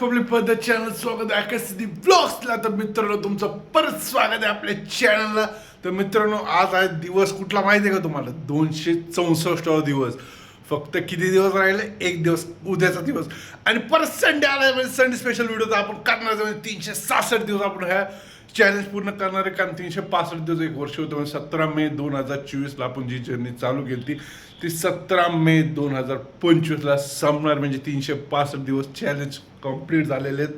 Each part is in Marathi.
पब्लिक पद्धत चॅनल स्वागत आहे. आकाशदी ब्लॉग्सला तर मित्रांनो तुमचं परत स्वागत आहे आपल्या चॅनलला तर मित्रांनो आज आहे दिवस कुठला माहिती आहे का तुम्हाला? दोनशे चौसष्ट दिवस. फक्त किती दिवस राहिले? एक दिवस उद्याचा दिवस. आणि परत संडे आला म्हणजे संडे स्पेशल व्हिडिओ तर आपण करणार म्हणजे तीनशे सहासष्ट दिवस आपण ह्या चॅलेंज पूर्ण करणारे कारण तीनशे पासष्ट दिवस एक वर्ष होतं. म्हणजे सतरा मे दोन हजार चोवीसला आपण जी जर्नी चालू केली ती ती सतरा मे दोन हजार पंचवीसला संपणार. म्हणजे तीनशे पासष्ट दिवस चॅलेंज कंप्लीट झालेले आहेत.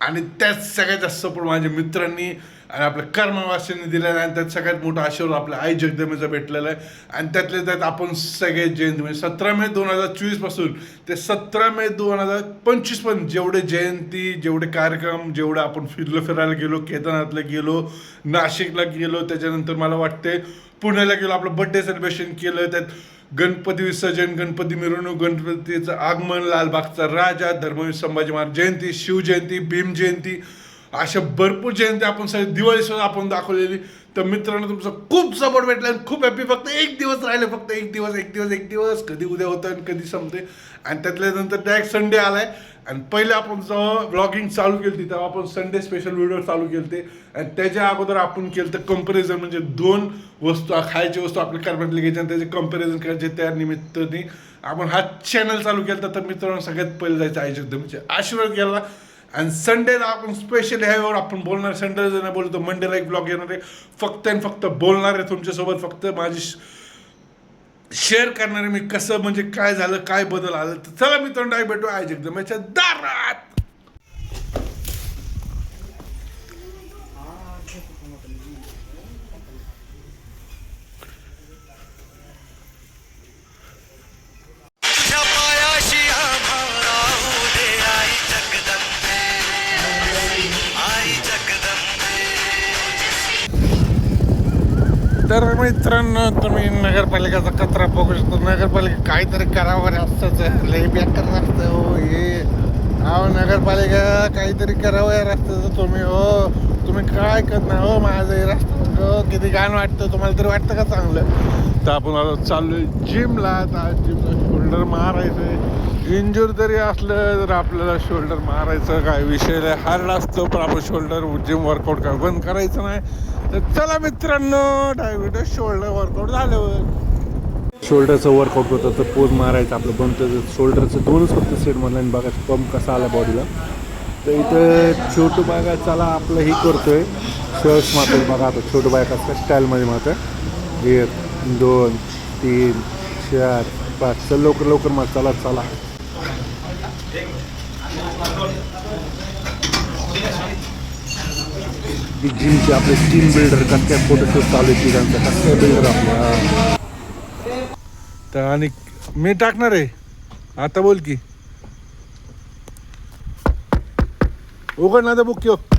आणि त्यात सगळ्यात जास्त पण माझ्या मित्रांनी आणि आपल्या कर्मवासींनी दिलेला आहे. आणि त्यात सगळ्यात मोठा आशीर्वाद आपल्या आई जगदमेचं भेटलेला आहे. आणि त्यातल्या त्यात आपण सगळे जयंती म्हणजे सतरा मे दोन हजार चोवीसपासून ते सतरा मे दोन हजार पंचवीस पण जेवढे जयंती जेवढे कार्यक्रम जेवढे आपण फिरलो फिरायला गेलो केदारनाथला गेलो नाशिकला गेलो त्याच्यानंतर मला वाटते पुण्याला गेलो आपलं बड्डे सेलिब्रेशन केलं त्यात गणपती विसर्जन गणपती मिरवणूक गणपतीचं आगमन लालबागचा राजा धर्मवीर संभाजी महाराज जयंती शिवजयंती भीमजयंती अशा भरपूर जयंती आपण सगळे दिवाळी सुद्धा आपण दाखवलेली. तर मित्रांनो तुमचं खूप सपोर्ट भेटला आणि खूप हॅपी फक्त एक दिवस राहिले फक्त एक दिवस एक दिवस एक दिवस. कधी उद्या होतं आणि कधी संपते आणि त्यातल्या नंतर डायरेक्ट संडे आलाय. आणि पहिले आपण जेव्हा ब्लॉगिंग चालू केली तेव्हा आपण संडे स्पेशल व्हिडिओ चालू केलते. आणि त्याच्या अगोदर आपण केलं तर कंपॅरिझन म्हणजे दोन वस्तू खायची वस्तू आपल्या कर्मातली घ्यायची आणि त्याचे कंपॅरिझन करायचे त्या निमित्ताने. आपण हा चॅनल चालू केला तर मित्रांनो सगळ्यात पहिले जायचं आयुष्य म्हणजे आशीर्वाद केला आणि संडेला आपण स्पेशल ह्यावर आपण बोलणार. संडेला जर नाही बोलतो मंडेला एक ब्लॉग येणार आहे. फक्त आणि फक्त बोलणार आहे तुमच्यासोबत. फक्त माझी शेअर करणार आहे मी कसं म्हणजे काय झालं काय बदल आलं. तर चला मित्रांनो डाय भेटू आज एकदम याच्या दारात. तर मित्रांनो तुम्ही नगरपालिकेचा कचरा बघू शकतो. नगरपालिका काहीतरी करावं रस्त्याचं. असतंच लय बेकार असतं हो हे. अहो नगरपालिका काहीतरी करावं या रस्त्याचं. तुम्ही हो तुम्ही काय करत नाही हो? माझं हे रस्ता किती गाणं वाटतं? तुम्हाला तरी वाटतं का चांगलं? तर आपण आता चाललोय जिमला आता जिमला शोल्डर मारायचं इंजूर जरी असलं तर आपल्याला शोल्डर मारायचं काय विषय नाही. हार्ड असतो पण आपण शोल्डर जिम वर्कआउट काय बंद करायचं नाही. तर चला मित्रांनो डायबिटीस शोल्डर वर्कआउट झाल्यावर. शोल्डरचं वर्कआउट होतं तर पोज मारायचं आपलं बनतं. शोल्डरचं दोनच फक्त सेट म्हणलं आणि बघा पंप कसा आला बॉडीला तर इथं छोटू बागा चला आपलं हे करतोय. शर्ट्स मात्र बघा आता छोटं बाया कसं स्टाईलमध्ये मात्र एक दोन तीन चार पाच. चल लवकर लवकर मग चला चला. जिमचे आपले टीम बिल्डर कसं फोटोशूट चालू आहे तिघांचं कसं बिल्डर आपले तर आणि मी टाकणार आहे. आता बोल की. उघड ना तर बुक किंवा